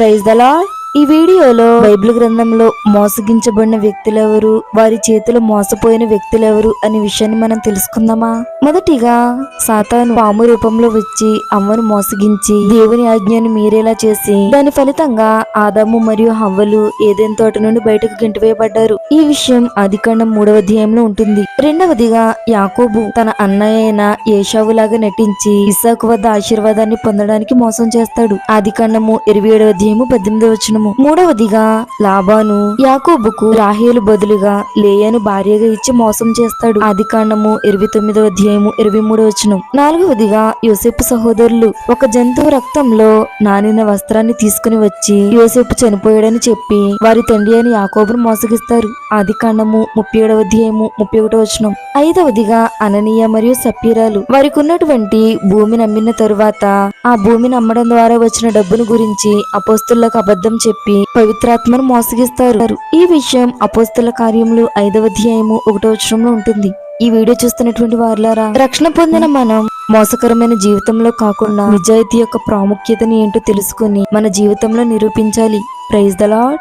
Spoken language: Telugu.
ప్రైజ్ దలా ఈ వీడియోలో బైబిల్ గ్రంథంలో మోసగించబడిన వ్యక్తులెవరు? వారి చేతిలో మోసపోయిన వ్యక్తులెవరు? అనే విషయాన్ని మనం తెలుసుకుందామా? మొదటిగా సాతాను పాము రూపంలో వచ్చి అమ్మను మోసగించి దేవుని ఆజ్ఞను మీరేలా చేసి దాని ఫలితంగా ఆదాము మరియు హవ్వలు ఏదైనా తోట నుండి బయటకు గెంటివేయబడ్డారు. ఈ విషయం ఆదికాండం మూడవ అధ్యాయంలో ఉంటుంది. రెండవదిగా యాకోబు తన అన్నయ్య అయిన ఏషావులాగా నటించి ఇసాకు వద్ద ఆశీర్వాదాన్ని పొందడానికి మోసం చేస్తాడు. ఆదికాండము ఇరవై ఏడవ అధ్యాయము వచ్చిన వచనము మూడవదిగా లాభాను యాకోబుకు రాహేలు బదులుగా లేయను భార్యగా ఇచ్చి మోసం చేస్తాడు. ఆదికాండము ఇరవై తొమ్మిదవ అధ్యాయము ఇరవై మూడవ వచనం. నాలుగవదిగా యోసేపు సహోదరులు ఒక జంతువు రక్తంలో నానిన వస్త్రాన్ని తీసుకుని వచ్చి యోసేపు చనిపోయాడని చెప్పి వారి తండ్రి అని యాకోబును మోసగిస్తారు. ఆది కాండము ముప్పై ఏడవ అధ్యాయము ముప్పై ఒకటో వచనం. ఐదవదిగా అననీయ మరియు సప్పీరాలు. వారికి ఉన్నటువంటి భూమిని అమ్మిన తరువాత ఆ భూమిని అమ్మడం ద్వారా వచ్చిన డబ్బును గురించి అపోస్తులకు అబద్ధం చెప్పి పవిత్రాత్మను మోసగిస్తారు. ఈ విషయం అపోస్తుల కార్యములు ఐదవ అధ్యాయము ఒకటో వచనంలో ఉంటుంది. ఈ వీడియో చూస్తున్నటువంటి వారులారా రక్షణ పొందిన మనం మోసకరమైన జీవితంలో కాకుండా నిజాయితీ యొక్క ప్రాముఖ్యతని ఏంటో తెలుసుకుని మన జీవితంలో నిరూపించాలి. Praise the lord